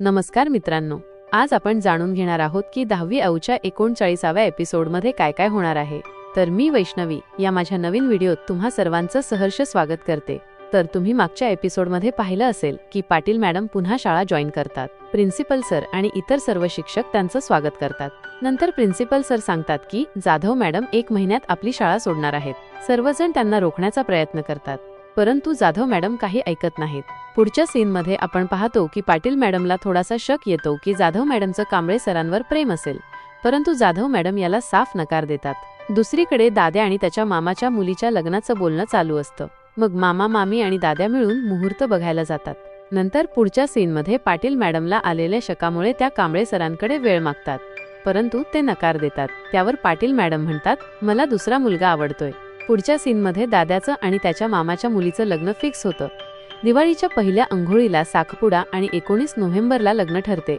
नमस्कार मित्रांनो आज आपण जाणून घेणार आहोत की दहावी अवच्या एकोणचाळीसाव्या एपिसोडमध्ये काय काय होणार आहे. तर मी वैष्णवी या माझ्या नवीन व्हिडिओत तुम्हा सर्वांचं सहर्ष स्वागत करते. तर तुम्ही मागच्या एपिसोडमध्ये पाहिलं असेल की पाटील मॅडम पुन्हा शाळा जॉईन करतात. प्रिन्सिपल सर आणि इतर सर्व शिक्षक त्यांचं स्वागत करतात. नंतर प्रिन्सिपल सर सांगतात की जाधव मॅडम एक महिन्यात आपली शाळा सोडणार आहेत. सर्वजण त्यांना रोखण्याचा प्रयत्न करतात. परंतु जाधव मॅडम काही ऐकत नाहीत. पुढच्या सीनमध्ये आपण पाहतो की पाटील मॅडमला थोडासा शक येतो की जाधव मॅडमचं कांबळे सरांवर प्रेम असेल. परंतु जाधव मॅडम याला साफ नकार देतात. दुसरीकडे दाद्या आणि त्याच्या मामाच्या मुलीच्या लग्नाचं बोलणं चालू असतं. मग मामा मामी आणि दाद्या मिळून मुहूर्त बघायला जातात. नंतर पुढच्या सीनमध्ये पाटील मॅडमला आलेल्या शकामुळे त्या कांबळे सरांकडे वेळ मागतात. परंतु ते नकार देतात. त्यावर पाटील मॅडम म्हणतात मला दुसरा मुलगा आवडतोय. पुढच्या सीनमध्ये दादाचं आणि त्याच्या मामाच्या मुलीचं लग्न फिक्स होतं. दिवाळीच्या पहिल्या अंघोळीला साखपुडा आणि एकोणीस नोव्हेंबरला लग्न ठरते.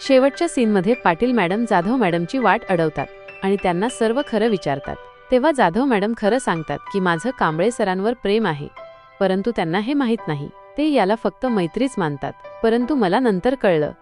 शेवटच्या सीनमध्ये पाटील मॅडम जाधव मॅडमची वाट अडवतात आणि त्यांना सर्व खरं विचारतात. तेव्हा जाधव मॅडम खरं सांगतात की माझं कांबळे सरांवर प्रेम आहे. परंतु त्यांना हे माहीत नाही. ते याला फक्त मैत्रीच मानतात. परंतु मला नंतर कळलं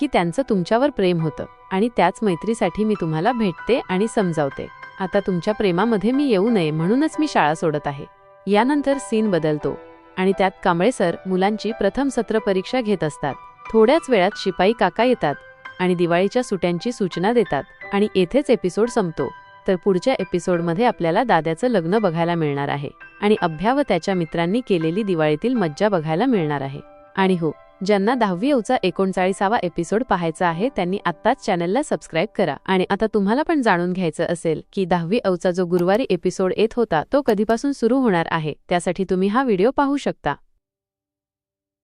की त्यांचं तुमच्यावर प्रेम होतं आणि त्याच मैत्रीसाठी मी तुम्हाला भेटते आणि समजावते. आता तुमच्या प्रेमामध्ये मी येऊ नये म्हणूनच मी शाळा सोडत आहे. यानंतर सीन बदलतो आणि त्यात कांबळे सर मुलांची प्रथम सत्र परीक्षा घेत असतात. थोड्याच वेळात शिपाई काका येतात आणि दिवाळीच्या सुट्यांची सूचना देतात आणि येथेच एपिसोड संपतो. तर पुढच्या एपिसोडमध्ये आपल्याला दाद्याचं लग्न बघायला मिळणार आहे आणि अभ्या व त्याच्या मित्रांनी केलेली दिवाळीतील मज्जा बघायला मिळणार आहे. आणि हो ज्यांना दहावी अवचा एकोणचाळीसावा एपिसोड पाहायचा आहे त्यांनी आत्ताच चॅनलला सबस्क्राईब करा. आणि आता तुम्हाला पण जाणून घ्यायचं असेल की दहावी अवचा जो गुरुवारी एपिसोड येत होता तो कधीपासून सुरू होणार आहे. त्यासाठी तुम्ही हा व्हिडिओ पाहू शकता.